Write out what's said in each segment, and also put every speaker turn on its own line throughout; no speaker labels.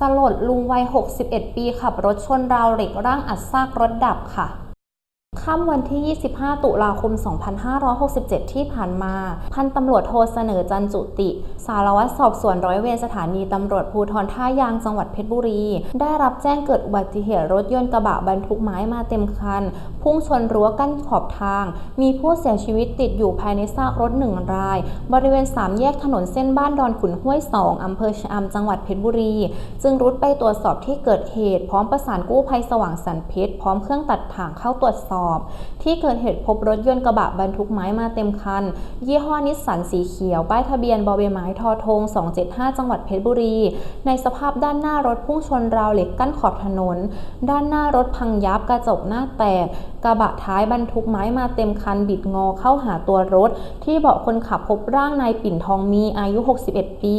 สลดลุงวัย 61 ปีขับรถชนราวเหล็กร่างอัดซากรถดับค่ะ ค่ำวันที่ 25 ตุลาคม 2567 ที่ผ่านมา พันตำรวจโทเสนอจันจุติ สารวัตรสอบสวนร้อยเวรสถานีตำรวจภูธรท่ายางจังหวัดเพชรบุรี ได้รับแจ้งเกิดอุบัติเหตุรถยนต์กระบะบรรทุกไม้มาเต็มคัน พุ่งชนรั้วกั้นขอบทาง มีผู้เสียชีวิตติดอยู่ภายในซากรถหนึ่งราย บริเวณสามแยกถนนเส้นบ้านดอนขุนห้วยสองอำเภอชะอำจังหวัดเพชรบุรี จึงรุดไปตรวจสอบที่เกิดเหตุ พร้อมประสานกู้ภัยสว่างสันเพชรพร้อมเครื่องตัดถ่างเข้าตรวจสอบที่เกิดเหตุพบรถยนต์กระบะบรรทุกไม้มาเต็มคัน ยี่ห้อนิสสันสีเขียว ป้ายทะเบียนบอใบไม้ทอทง 275 จังหวัดเพชรบุรี ในสภาพด้านหน้ารถพุ่งชนราวเหล็กกั้นขอบถนน ด้านหน้ารถพังยับกระจกหน้าแตก กระบะท้ายบรรทุกไม้มาเต็มคันบิดงอเข้าหาตัวรถ ที่เบาะคนขับพบร่างนายปิ่นทองมีอายุ 61 ปี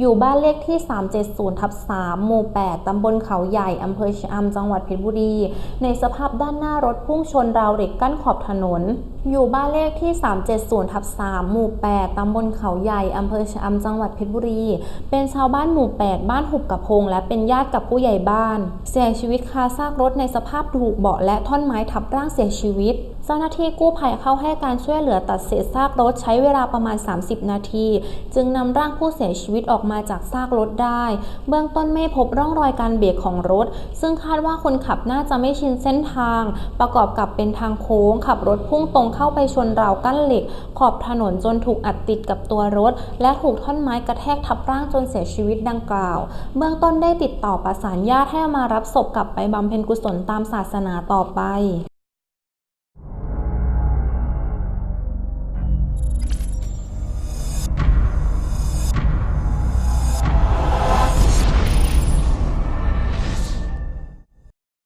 อยู่บ้านเลขที่ 370ทับ3หมู่ 8 ตำบลเขาใหญ่ อำเภอชะอำจังหวัดเพชรบุรี ในสภาพด้านหน้ารถพุ่งชนราวเหล็กกั้นขอบถนน อยู่บ้านเลขที่ 370ทับ3หมู่ 8 ตำบลเขาใหญ่ อำเภอชะอำจังหวัดเพชรบุรี เป็นชาวบ้านหมู่ 8 บ้านหุบกับพง และเป็นญาติกับผู้ใหญ่บ้าน เสียชีวิตคาซากรถในสภาพถูกเบาะและท่อนไม้ทับร่างเสียชีวิตเจ้าหน้าที่กู้ภัยเข้าให้การช่วยเหลือตัดเศษซากรถใช้เวลาประมาณ 30 นาที จึงนำร่างผู้เสียชีวิตออกมาจากซากรถได้ เบื้องต้นไม่พบร่องรอยการเบรกของรถ ซึ่งคาดว่าคนขับน่าจะไม่ชินเส้นทาง ประกอบกับเป็นทางโค้ง ขับรถพุ่งตรงเข้าไปชนราวกั้นเหล็ก ขอบถนนจนถูกอัดติดกับตัวรถ และถูกท่อนไม้กระแทกทับร่างจนเสียชีวิตดังกล่าว เบื้องต้นได้ติดต่อประสานญาติให้มารับศพกลับไปบำเพ็ญกุศลตามศาสนาต่อไป